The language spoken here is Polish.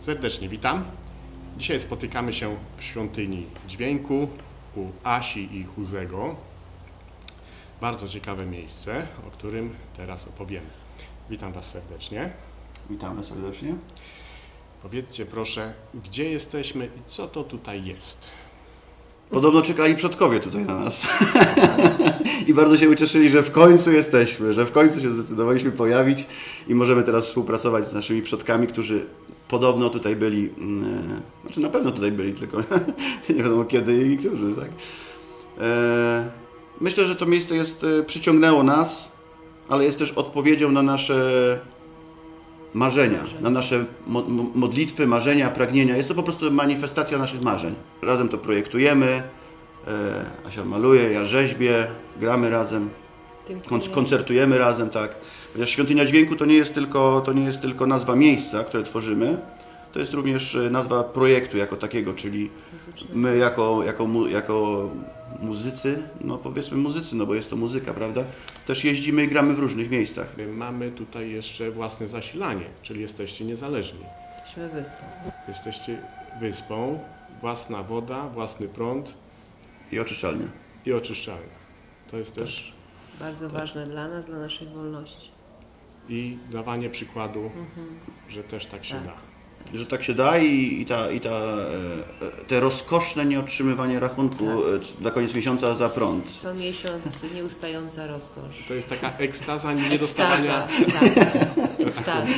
Serdecznie witam. Dzisiaj spotykamy się w świątyni dźwięku u Asi i Huzego. Bardzo ciekawe miejsce, o którym teraz opowiemy. Witam Was serdecznie. Witamy serdecznie. Powiedzcie proszę, gdzie jesteśmy i co to tutaj jest? Podobno czekali przodkowie tutaj na nas. I bardzo się ucieszyli, że w końcu jesteśmy, że w końcu się zdecydowaliśmy pojawić i możemy teraz współpracować z naszymi przodkami, którzy podobno tutaj byli, mm, znaczy na pewno tutaj byli, tylko nie wiadomo kiedy i którzy, tak. E, Myślę, że to miejsce jest, e, przyciągnęło nas, ale jest też odpowiedzią na nasze marzenia, na nasze mo- mo- modlitwy, marzenia, pragnienia. Jest to po prostu manifestacja naszych marzeń. Razem to projektujemy, e, Asia maluje, ja rzeźbię, gramy razem, kon- koncertujemy razem, tak. Chociaż Świątynia Dźwięku to nie jest tylko, to nie jest tylko nazwa miejsca, które tworzymy, to jest również e, nazwa projektu jako takiego, czyli my jako, jako, mu, jako muzycy, no powiedzmy muzycy, no bo jest to muzyka, prawda? Też jeździmy i gramy w różnych miejscach. My mamy tutaj jeszcze własne zasilanie, czyli jesteście niezależni. Jesteśmy wyspą. Jesteście wyspą, własna woda, własny prąd I oczyszczalnia. i oczyszczalnia. To jest też Bardzo ważne dla nas, dla naszej wolności. i dawanie przykładu, że też tak się Tak. da. Że tak się da i, i, ta, i ta, e, e, te rozkoszne nieotrzymywanie rachunku e, na koniec miesiąca za prąd. Co miesiąc nieustająca rozkosz. To jest taka ekstaza niedostawania. Ekstaza. Tak. Ekstaza.